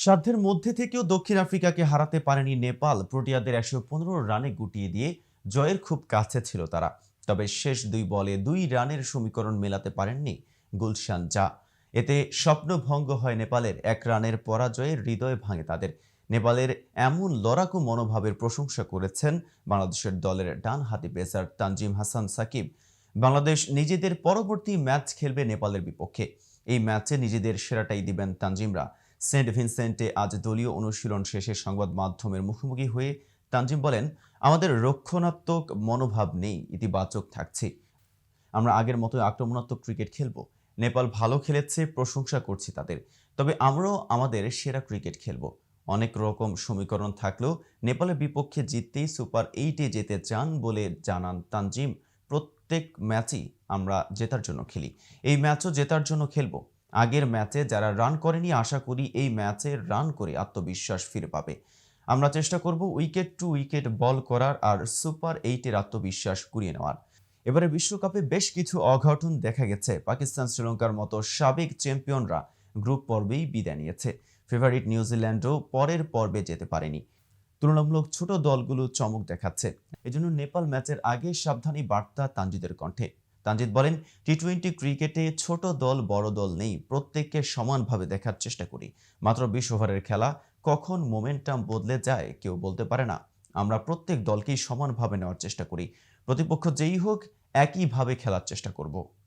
সাধ্যের মধ্যে থেকেও দক্ষিণ আফ্রিকাকে হারাতে পারেনি নেপাল। প্রোটিয়াদের একশো পনেরো রানে গুটিয়ে দিয়ে জয়ের খুব কাছে ছিল তারা। তবে শেষ দুই বলে দুই রানের সমীকরণ মেলাতে পারেননি গুলশান যা এতে স্বপ্নভঙ্গ হয় নেপালের। এক রানের পরাজয়ে হৃদয় ভাঙে তাদের। নেপালের এমন লড়াকু মনোভাবের প্রশংসা করেছেন বাংলাদেশের দলের ডান হাতি পেসার তানজিম হাসান সাকিব। বাংলাদেশ নিজেদের পরবর্তী ম্যাচ খেলবে নেপালের বিপক্ষে। এই ম্যাচে নিজেদের সেরাটাই দিবেন তানজিমরা। সেন্ট ভিনসেন্টে আজ দলীয় অনুশীলন শেষে সংবাদ মাধ্যমের মুখোমুখি হয়ে তানজিম বলেন, আমাদের রক্ষণাত্মক মনোভাব নেই, ইতিবাচক থাকছি। আমরা আগের মতো আক্রমণাত্মক ক্রিকেট খেলব। নেপাল ভালো খেলেছে, প্রশংসা করছি তাদের। তবে আমরাও আমাদের সেরা ক্রিকেট খেলব। অনেক রকম সমীকরণ থাকলেও নেপালের বিপক্ষে জিততেই সুপার এইটে যেতে চান বলে জানান তানজিম। প্রত্যেক ম্যাচই আমরা জেতার জন্য খেলি। এই ম্যাচও জেতার জন্য খেলব। আগের ম্যাচে যারা রান করেনি, আশা করি এই ম্যাচে রান করে আত্মবিশ্বাস ফিরে পাবে। আমরা চেষ্টা করব উইকেট টু উইকেট বল করার আর সুপার এইটের আত্মবিশ্বাস কুড়িয়ে নেওয়ার। এবারে বিশ্বকাপে বেশ কিছু অঘটন দেখা গেছে। পাকিস্তান, শ্রীলঙ্কার মতো সাবেক চ্যাম্পিয়নরা গ্রুপ পর্বেই বিদায় নিয়েছে। ফেভারিট নিউজিল্যান্ডও পরের পর্বে যেতে পারেনি। তুলনামূলক ছোট দলগুলো চমক দেখাচ্ছে। এজন্য নেপাল ম্যাচের আগে সাবধানী বার্তা তানজিদের কণ্ঠে। তানজিদ বলেন টি টোয়েন্টি ক্রিকেটে ছোট দল, বড় দল নেই, প্রত্যেককে সমানভাবে দেখার চেষ্টা করি। মাত্র বিশ ওভারের খেলা, কখন মোমেন্টাম বদলে যায় কেউ বলতে পারে না। আমরা প্রত্যেক দলকেই সমানভাবে নেওয়ার চেষ্টা করি। প্রতিপক্ষ যেই হোক, একইভাবে খেলার চেষ্টা করব।